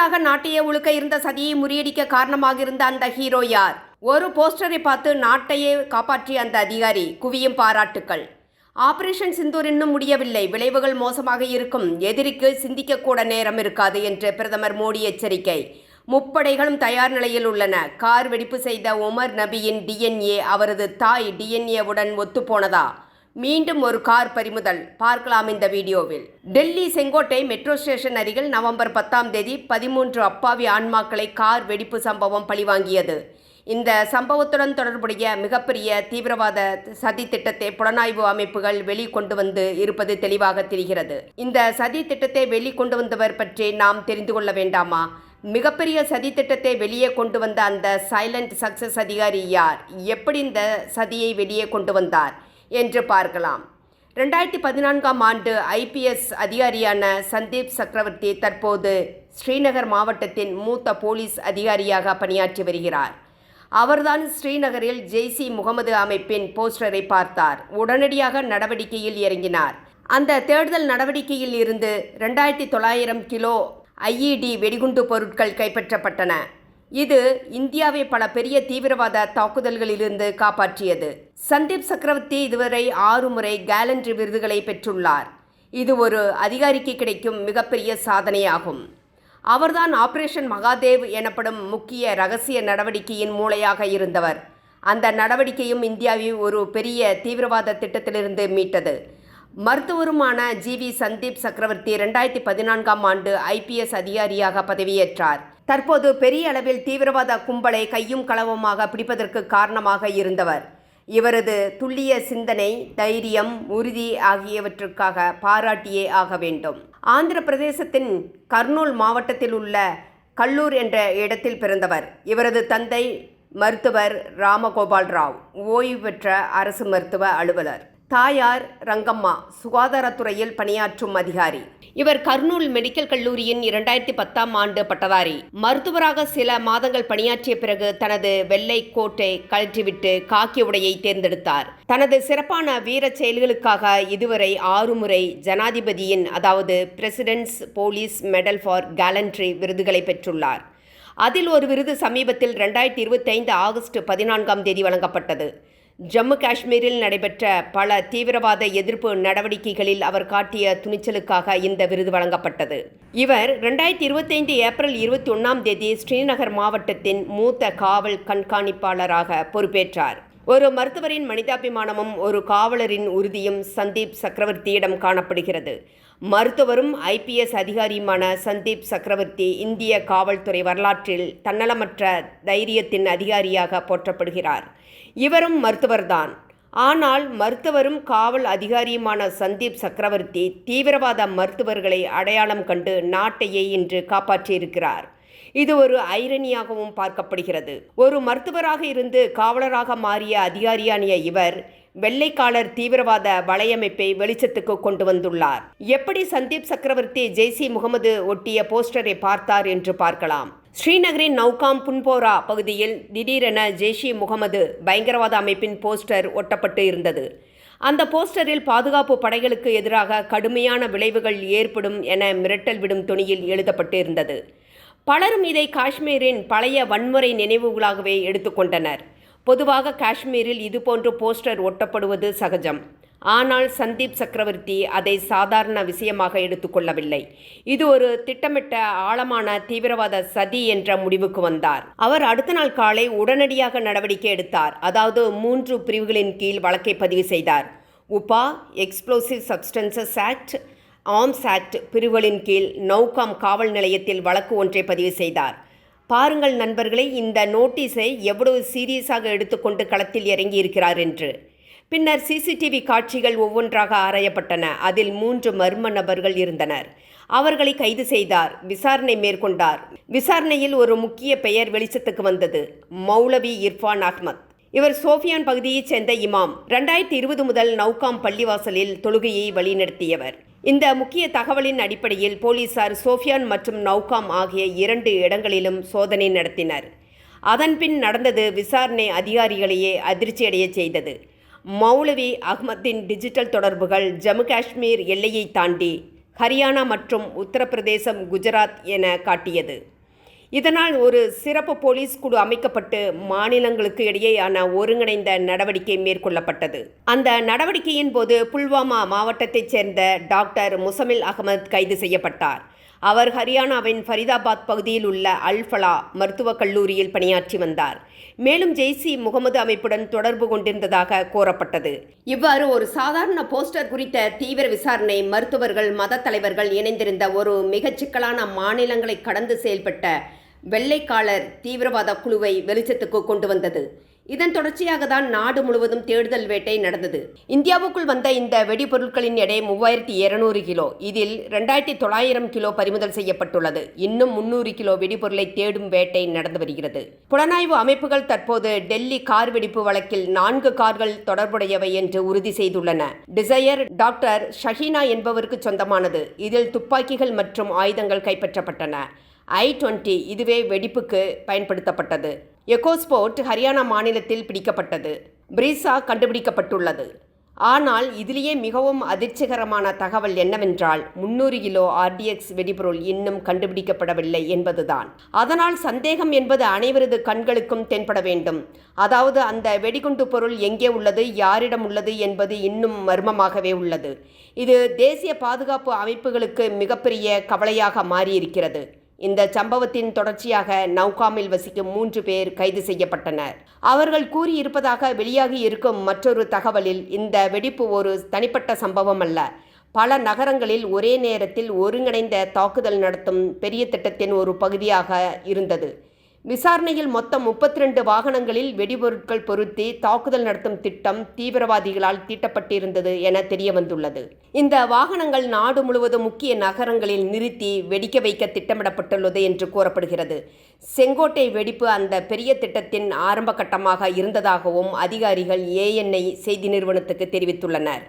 ஆண்டுகளாக நாட்டையே உழுக்க இருந்த சதியை முறியடிக்க காரணமாக இருந்த அந்த ஹீரோ யார்? ஒரு போஸ்டரை பார்த்து நாட்டையே காப்பாற்றிய அந்த அதிகாரி குவியும் பாராட்டுக்கள். ஆபரேஷன் சிந்தூர் இன்னும் முடியவில்லை. விளைவுகள் மோசமாக இருக்கும். எதிரிக்கு சிந்திக்கக்கூட நேரம் இருக்காது என்று பிரதமர் மோடி எச்சரிக்கை. முப்படைகளும் தயார் நிலையில் உள்ளன. கார் வெடிப்பு செய்த உமர் நபியின் டிஎன்ஏ அவரது தாய் டிஎன்ஏவுடன் ஒத்துப்போனதா? மீண்டும் ஒரு கார் பறிமுதல். பார்க்கலாம் இந்த வீடியோவில். டெல்லி செங்கோட்டை மெட்ரோ ஸ்டேஷன் அருகில் நவம்பர் பத்தாம் தேதி பதிமூன்று அப்பாவி ஆன்மாக்களை கார் வெடிப்பு சம்பவம் பழிவாங்கியது. இந்த சம்பவத்துடன் தொடர்புடைய மிகப்பெரிய தீவிரவாத சதி திட்டத்தை புலனாய்வு அமைப்புகள் வெளிக்கொண்டு வந்து இருப்பது தெளிவாக தெரிகிறது. இந்த சதி திட்டத்தை வெளிக்கொண்டு வந்தவர் பற்றி நாம் தெரிந்து கொள்ள வேண்டாமா? மிகப்பெரிய சதி திட்டத்தை வெளியே கொண்டு வந்த அந்த சைலண்ட் சக்சஸ் அதிகாரி யார்? எப்படி இந்த சதியை வெளியே கொண்டு வந்தார்? என்று பார்க்கலாம். ரெண்டாயிரத்தி பதினான்காம் ஆண்டு ஐபிஎஸ் அதிகாரியான சந்தீப் சக்கரவர்த்தி தற்போது ஸ்ரீநகர் மாவட்டத்தின் மூத்த போலீஸ் அதிகாரியாக பணியாற்றி வருகிறார். அவர்தான் ஸ்ரீநகரில் ஜெய்சி முகமது அமைப்பின் போஸ்டரை பார்த்தார். உடனடியாக நடவடிக்கையில் இறங்கினார். அந்த தேடுதல் நடவடிக்கையில் இருந்து ரெண்டாயிரத்தி தொள்ளாயிரம் கிலோ ஐஇடி வெடிகுண்டு பொருட்கள் கைப்பற்றப்பட்டன. இது இந்தியாவை பல பெரிய தீவிரவாத தாக்குதல்களிலிருந்து காப்பாற்றியது. சந்தீப் சக்கரவர்த்தி இதுவரை ஆறு முறை கேலண்ட்ரி விருதுகளை பெற்றுள்ளார். இது ஒரு அதிகாரிக்கு கிடைக்கும் மிகப்பெரிய சாதனையாகும். அவர்தான் ஆபரேஷன் மகாதேவ் எனப்படும் முக்கிய ரகசிய நடவடிக்கையின் மூளையாக இருந்தவர். அந்த நடவடிக்கையும் இந்தியாவை ஒரு பெரிய தீவிரவாத திட்டத்திலிருந்து மீட்டது. மருத்துவருமான ஜி. வி. சந்தீப் சக்கரவர்த்தி ரெண்டாயிரத்தி பதினான்காம் ஆண்டு ஐபிஎஸ் அதிகாரியாக பதவியேற்றார். தற்போது பெரிய அளவில் தீவிரவாத கும்பலை கையும் களவுமாக பிடிப்பதற்கு காரணமாக இருந்தவர். இவரது துல்லிய சிந்தனை தைரியம் உறுதி ஆகியவற்றுக்காக பாராட்டியே ஆக வேண்டும். ஆந்திர பிரதேசத்தின் கர்னூல் மாவட்டத்தில் உள்ள கல்லூர் என்ற இடத்தில் பிறந்தவர். இவரது தந்தை மருத்துவர் ராமகோபால் ராவ். ஓய்வு பெற்ற அரசு மருத்துவ அலுவலர். தாயார் ரங்கம்மா சுகாதாரத்துறையில் பணியாற்றும் அதிகாரி. இவர் கர்னூல் மெடிக்கல் கல்லூரியின் இரண்டாயிரத்தி பத்தாம் ஆண்டு பட்டதாரி. மருத்துவராக சில மாதங்கள் பணியாற்றிய பிறகு தனது வெள்ளை கோட்டை கழற்றிவிட்டு காக்கி உடையை தேர்ந்தெடுத்தார். தனது சிறப்பான வீர செயல்களுக்காக இதுவரை ஆறு முறை ஜனாதிபதியின் அதாவது president's police medal for gallantry விருதுகளை பெற்றுள்ளார். அதில் ஒரு விருது சமீபத்தில் ரெண்டாயிரத்தி இருபத்தைந்து ஆகஸ்ட் பதினான்காம் தேதி வழங்கப்பட்டது. ஜம்மு காஷ்மீரில் நடைபெற்ற பல தீவிரவாத எதிர்ப்பு நடவடிக்கைகளில் அவர் காட்டிய துணிச்சலுக்காக இந்த விருது வழங்கப்பட்டது. இவர் ரெண்டாயிரத்தி இருபத்தைந்து ஏப்ரல் இருபத்தி ஒன்றாம் தேதி ஸ்ரீநகர் மாவட்டத்தின் மூத்த காவல் கண்காணிப்பாளராக பொறுப்பேற்றார். ஒரு மருத்துவரின் மனிதாபிமானமும் ஒரு காவலரின் உறுதியும் சந்தீப் சக்கரவர்த்தியிடம் காணப்படுகிறது. மருத்துவரும் ஐபிஎஸ் அதிகாரியுமான சந்தீப் சக்கரவர்த்தி இந்திய காவல்துறை வரலாற்றில் தன்னலமற்ற தைரியத்தின் அதிகாரியாக போற்றப்படுகிறார். இவரும் மருத்துவர்தான். ஆனால் மருத்துவரும் காவல் அதிகாரியுமான சந்தீப் சக்கரவர்த்தி தீவிரவாத மருத்துவர்களை அடையாளம் கண்டு நாட்டையே இன்று காப்பாற்றியிருக்கிறார். இது ஒரு ஐரணியாகவும் பார்க்கப்படுகிறது. ஒரு மருத்துவராக இருந்து காவலராக மாறிய அதிகாரியானிய இவர் வெள்ளைக்காலர் தீவிரவாத வலையமைப்பை வெளிச்சத்துக்கு கொண்டு வந்துள்ளார். எப்படி சந்தீப் சக்கரவர்த்தி ஜெய்சி முகமது ஒட்டிய போஸ்டரை பார்த்தார் என்று பார்க்கலாம். ஸ்ரீநகரின் நௌகாம் புன்போரா பகுதியில் திடீரென ஜெய்ஷி முகமது பயங்கரவாத அமைப்பின் போஸ்டர் ஒட்டப்பட்டு இருந்தது. அந்த போஸ்டரில் பாதுகாப்பு படைகளுக்கு எதிராக கடுமையான விளைவுகள் ஏற்படும் என மிரட்டல் விடும் துணியில் எழுதப்பட்டு இருந்தது. பலரும் இதை காஷ்மீரின் பழைய வன்முறை நினைவுகளாகவே எடுத்துக்கொண்டனர் பொதுவாக காஷ்மீரில் இதுபோன்று போஸ்டர் ஒட்டப்படுவது சகஜம். ஆனால் சந்தீப் சக்கரவர்த்தி அதை சாதாரண விஷயமாக எடுத்துக்கொள்ளவில்லை இது ஒரு திட்டமிட்ட ஆழமான தீவிரவாத சதி என்ற முடிவுக்கு வந்தார். அவர் அடுத்த நாள் காலை உடனடியாக நடவடிக்கை எடுத்தார். அதாவது மூன்று பிரிவுகளின் கீழ் வழக்கை பதிவு செய்தார். UAPA explosive substances act arms act பிரிவுகளின் கீழ் நௌகாம் காவல் நிலையத்தில் வழக்கு ஒன்றை பதிவு செய்தார். பாருங்கள் நண்பர்களே இந்த நோட்டீஸை எவ்வளவு சீரியஸாக எடுத்துக்கொண்டு களத்தில் இறங்கி இருக்கிறார் என்று. பின்னர் சிசிடிவி காட்சிகள் ஒவ்வொன்றாக ஆராயப்பட்டன. அதில் மூன்று மர்ம நபர்கள் இருந்தனர். அவர்களை கைது செய்தார் விசாரணை மேற்கொண்டார். விசாரணையில் ஒரு முக்கிய பெயர் வெளிச்சத்துக்கு வந்தது மௌலவி இர்ஃபான் அஹ்மத். இவர் சோஃபியான் பகுதியைச் சேர்ந்த இமாம். ரெண்டாயிரத்தி இருபது முதல் நௌகாம் பள்ளிவாசலில் தொழுகையை வழிநடத்தியவர். இந்த முக்கிய தகவலின் அடிப்படையில் போலீசார் சோஃபியான் மற்றும் நௌகாம் ஆகிய இரண்டு இடங்களிலும் சோதனை நடத்தினர். அதன்பின் நடந்தது விசாரணை அதிகாரிகளையே அதிர்ச்சியடைய செய்தது. மௌலவி அஹ்மத்தின் டிஜிட்டல் தொடர்புகள் ஜம்மு காஷ்மீர் எல்லையை தாண்டி ஹரியானா மற்றும் உத்தரப்பிரதேசம் குஜராத் என காட்டியது. இதனால் ஒரு சிறப்பு போலீஸ் குழு அமைக்கப்பட்டு மாநிலங்களுக்கு இடையேயான ஒருங்கிணைந்த நடவடிக்கை மேற்கொள்ளப்பட்டது. அந்த நடவடிக்கையின் போது புல்வாமா மாவட்டத்தைச் சேர்ந்த டாக்டர் முசமில் அகமது கைது செய்யப்பட்டார். அவர் ஹரியானாவின் ஃபரிதாபாத் பகுதியில் உள்ள அல்ஃபலா மருத்துவக் கல்லூரியில் பணியாற்றி வந்தார். மேலும் ஜெய்சி முகமது அமைப்புடன் தொடர்பு கொண்டிருந்ததாக கூறப்பட்டது. இவ்வாறு ஒரு சாதாரண போஸ்டர் குறித்த தீவிர விசாரணை மருத்துவர்கள் மத தலைவர்கள் இணைந்திருந்த ஒரு மிகச் சிக்கலான மாநிலங்களை கடந்து செயல்பட்ட வெள்ளைக்காலர் தீவிரவாத குழுவை வெளிச்சத்துக்கு கொண்டு வந்தது. இதன் தொடர்ச்சியாக தான் நாடு முழுவதும் தேடுதல் வேட்டை நடந்தது. இந்தியாவுக்குள் வந்த இந்த வெடிபொருட்களின் எடை மூவாயிரத்தி இருநூறு கிலோ. இதில் ரெண்டாயிரத்தி தொள்ளாயிரம் கிலோ பறிமுதல் செய்யப்பட்டுள்ளது. இன்னும் முன்னூறு கிலோ வெடிபொருளை தேடும் வேட்டை நடந்து வருகிறது. புலனாய்வு அமைப்புகள் தற்போது டெல்லி கார் வெடிப்பு வழக்கில் நான்கு கார்கள் தொடர்புடையவை என்று உறுதி செய்துள்ளன. டிசையர் டாக்டர் ஷஹீனா என்பவருக்கு சொந்தமானது. இதில் துப்பாக்கிகள் மற்றும் ஆயுதங்கள் கைப்பற்றப்பட்டன. ஐ டுவெண்ட்டி இதுவே வெடிப்புக்கு பயன்படுத்தப்பட்டது. எக்கோஸ்போர்ட் ஹரியானா மாநிலத்தில் பிடிக்கப்பட்டது. பிரீசா கண்டுபிடிக்கப்பட்டுள்ளது. ஆனால் இதிலேயே மிகவும் அதிர்ச்சிகரமான தகவல் என்னவென்றால் முன்னூறு கிலோ ஆர்டிஎக்ஸ் வெடிபொருள் இன்னும் கண்டுபிடிக்கப்படவில்லை என்பதுதான். அதனால் சந்தேகம் என்பது அனைவரது கண்களுக்கும் தென்பட வேண்டும். அதாவது அந்த வெடிகுண்டு பொருள் எங்கே உள்ளது யாரிடம் உள்ளது என்பது இன்னும் மர்மமாகவே உள்ளது. இது தேசிய பாதுகாப்பு அமைப்புகளுக்கு மிகப்பெரிய கவலையாக மாறியிருக்கிறது. இந்த சம்பவத்தின் தொடர்ச்சியாக நௌகாமில் வசிக்கும் மூன்று பேர் கைது செய்யப்பட்டனர். அவர்கள் கூறியிருப்பதாக வெளியாகி இருக்கும் மற்றொரு தகவலில் இந்த வெடிப்பு ஒரு தனிப்பட்ட சம்பவம் அல்ல. பல நகரங்களில் ஒரே நேரத்தில் ஒருங்கிணைந்த தாக்குதல் நடத்தும் பெரிய திட்டத்தின் ஒரு பகுதியாக இருந்தது. விசாரணையில் மொத்தம் முப்பத்தி ரெண்டு வாகனங்களில் வெடிபொருட்கள் பொருத்தி தாக்குதல் நடத்தும் திட்டம் தீவிரவாதிகளால் தீட்டப்பட்டிருந்தது என தெரிய வந்துள்ளது இந்த வாகனங்கள் நாடு முழுவதும் முக்கிய நகரங்களில் நிறுத்தி வெடிக்க வைக்க திட்டமிடப்பட்டுள்ளது என்று கூறப்படுகிறது. செங்கோட்டை வெடிப்பு அந்த பெரிய திட்டத்தின் ஆரம்ப கட்டமாக இருந்ததாகவும் அதிகாரிகள் ஏஎன்ஐ செய்தி நிறுவனத்துக்கு தெரிவித்துள்ளனர்.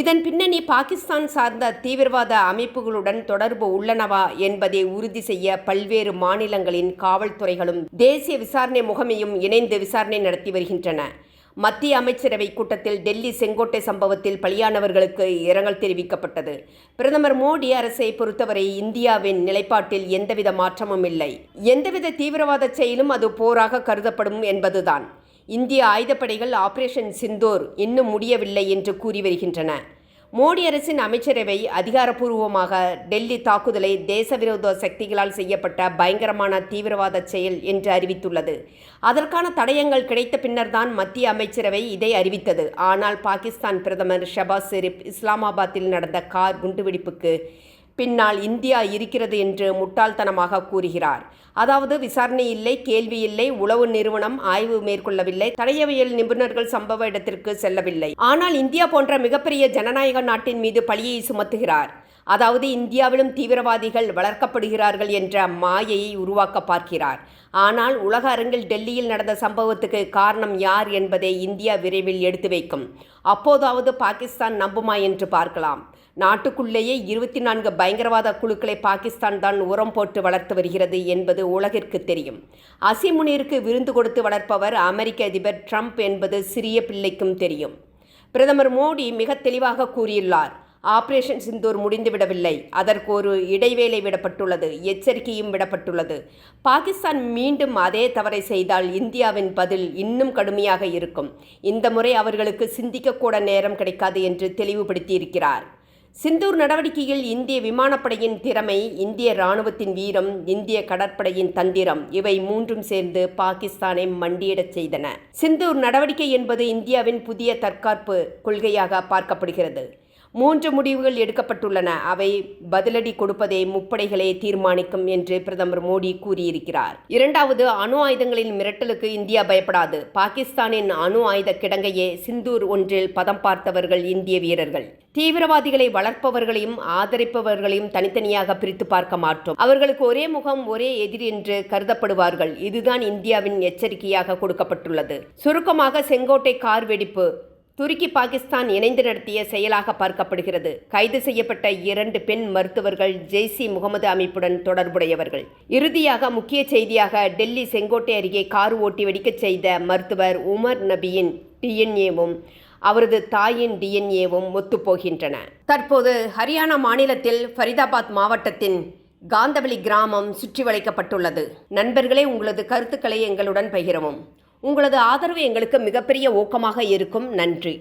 இதன் பின்னணி பாகிஸ்தான் சார்ந்த தீவிரவாத அமைப்புகளுடன் தொடர்பு உள்ளனவா என்பதை உறுதி செய்ய பல்வேறு மாநிலங்களின் காவல்துறைகளும் தேசிய விசாரணை முகமையும் இணைந்து விசாரணை நடத்தி வருகின்றன. மத்திய அமைச்சரவை கூட்டத்தில் டெல்லி செங்கோட்டை சம்பவத்தில் பலியானவர்களுக்கு இரங்கல் தெரிவிக்கப்பட்டது. பிரதமர் மோடி அரசை பொறுத்தவரை இந்தியாவின் நிலைப்பாட்டில் எந்தவித மாற்றமும் இல்லை. எந்தவித தீவிரவாத செயலும் அது போராக கருதப்படும் என்பதுதான். இந்திய ஆயுதப்படைகள் ஆபரேஷன் சிந்தூர் இன்னும் முடியவில்லை என்று கூறி வருகின்றன. மோடி அரசின் அமைச்சரவை அதிகாரப்பூர்வமாக டெல்லி தாக்குதலை தேசவிரோத சக்திகளால் செய்யப்பட்ட பயங்கரமான தீவிரவாத செயல் என்று அறிவித்துள்ளது. அதற்கான தடயங்கள் கிடைத்த பின்னர்தான் மத்திய அமைச்சரவை இதை அறிவித்தது. ஆனால் பாகிஸ்தான் பிரதமர் ஷபாஸ் ஷெரீப் இஸ்லாமாபாத்தில் நடந்த கார் குண்டுவெடிப்புக்கு பின்னால் இந்தியா இருக்கிறது என்று முட்டாள்தனமாக கூறுகிறார். அதாவது விசாரணை இல்லை கேள்வி இல்லை உளவு நிறுவனம் ஆய்வு மேற்கொள்ளவில்லை தடையவியல் நிபுணர்கள் சம்பவ இடத்திற்கு செல்லவில்லை. ஆனால் இந்தியா போன்ற மிகப்பெரிய ஜனநாயக நாட்டின் மீது பழியை சுமத்துகிறார். அதாவது இந்தியாவிலும் தீவிரவாதிகள் வளர்க்கப்படுகிறார்கள் என்ற மாயையை உருவாக்க பார்க்கிறார். ஆனால் உலக அரங்கில் டெல்லியில் நடந்த சம்பவத்துக்கு காரணம் யார் என்பதை இந்தியா விரைவில் எடுத்து வைக்கும். அப்போதாவது பாகிஸ்தான் நம்புமா என்று பார்க்கலாம். நாட்டுக்குள்ளேயே இருபத்தி நான்கு பயங்கரவாத குழுக்களை பாகிஸ்தான் தான் உரம் போட்டு வளர்த்து வருகிறது என்பது உலகிற்கு தெரியும். அசிமுனிற்கு விருந்து கொடுத்து வளர்ப்பவர் அமெரிக்க அதிபர் ட்ரம்ப் என்பது சிறிய பிள்ளைக்கும் தெரியும். பிரதமர் மோடி மிக தெளிவாக கூறியுள்ளார் ஆபரேஷன் சிந்தூர் முடிந்துவிடவில்லை. அதற்கு ஒரு இடைவேளை விடப்பட்டுள்ளது எச்சரிக்கையும் விடப்பட்டுள்ளது. பாகிஸ்தான் மீண்டும் அதே தவறை செய்தால் இந்தியாவின் பதில் இன்னும் கடுமையாக இருக்கும். இந்த முறை அவர்களுக்கு சிந்திக்கக்கூட நேரம் கிடைக்காது என்று தெளிவுபடுத்தியிருக்கிறார். சிந்தூர் நடவடிக்கையில் இந்திய விமானப்படையின் திறமை இந்திய இராணுவத்தின் வீரம் இந்திய கடற்படையின் தந்திரம் இவை மூன்றும் சேர்ந்து பாகிஸ்தானை மண்டியிடச் செய்தன. சிந்தூர் நடவடிக்கை என்பது இந்தியாவின் புதிய தற்காப்பு கொள்கையாக பார்க்கப்படுகிறது. மூன்று முடிவுகள் எடுக்கப்பட்டுள்ளன. அவை பதிலடி கொடுப்பதை முப்படைகளே தீர்மானிக்கும் என்று பிரதமர் மோடி கூறியிருக்கிறார். இரண்டாவது அணு ஆயுதங்களின் மிரட்டலுக்கு இந்தியா பயப்படாது. பாகிஸ்தானின் அணு ஆயுத கிடங்கையே சிந்தூர் ஒன்றில் பதம் பார்த்தவர்கள் இந்திய வீரர்கள். தீவிரவாதிகளை வளர்ப்பவர்களையும் ஆதரிப்பவர்களையும் தனித்தனியாக பிரித்து பார்க்க மாட்டோம். அவர்களுக்கு ஒரே முகம் ஒரே எதிரி என்று கருதப்படுவார்கள். இதுதான் இந்தியாவின் எச்சரிக்கையாக கொடுக்கப்பட்டுள்ளது. சுருக்கமாக செங்கோட்டை கார் வெடிப்பு துருக்கி பாகிஸ்தான் இணைந்து நடத்திய செயலாக பார்க்கப்படுகிறது. கைது செய்யப்பட்ட இரண்டு பெண் மருத்துவர்கள் ஜெய்சி முகமது அமைப்புடன் தொடர்புடையவர்கள். இறுதியாக முக்கிய செய்தியாக டெல்லி செங்கோட்டை அருகே கார் ஓட்டி வெடிக்கச் செய்த மருத்துவர் உமர் நபியின் டிஎன்ஏவும் அவரது தாயின் டிஎன்ஏவும் ஒத்துப்போகின்றன. தற்போது ஹரியானா மாநிலத்தில் ஃபரிதாபாத் மாவட்டத்தின் காந்தவெளி கிராமம் சுற்றி வளைக்கப்பட்டுள்ளது நண்பர்களே உங்களது கருத்துக்களை எங்களுடன் பகிரவும். உங்களது ஆதரவு எங்களுக்கு மிகப்பெரிய ஊக்கமாக இருக்கும். நன்றி.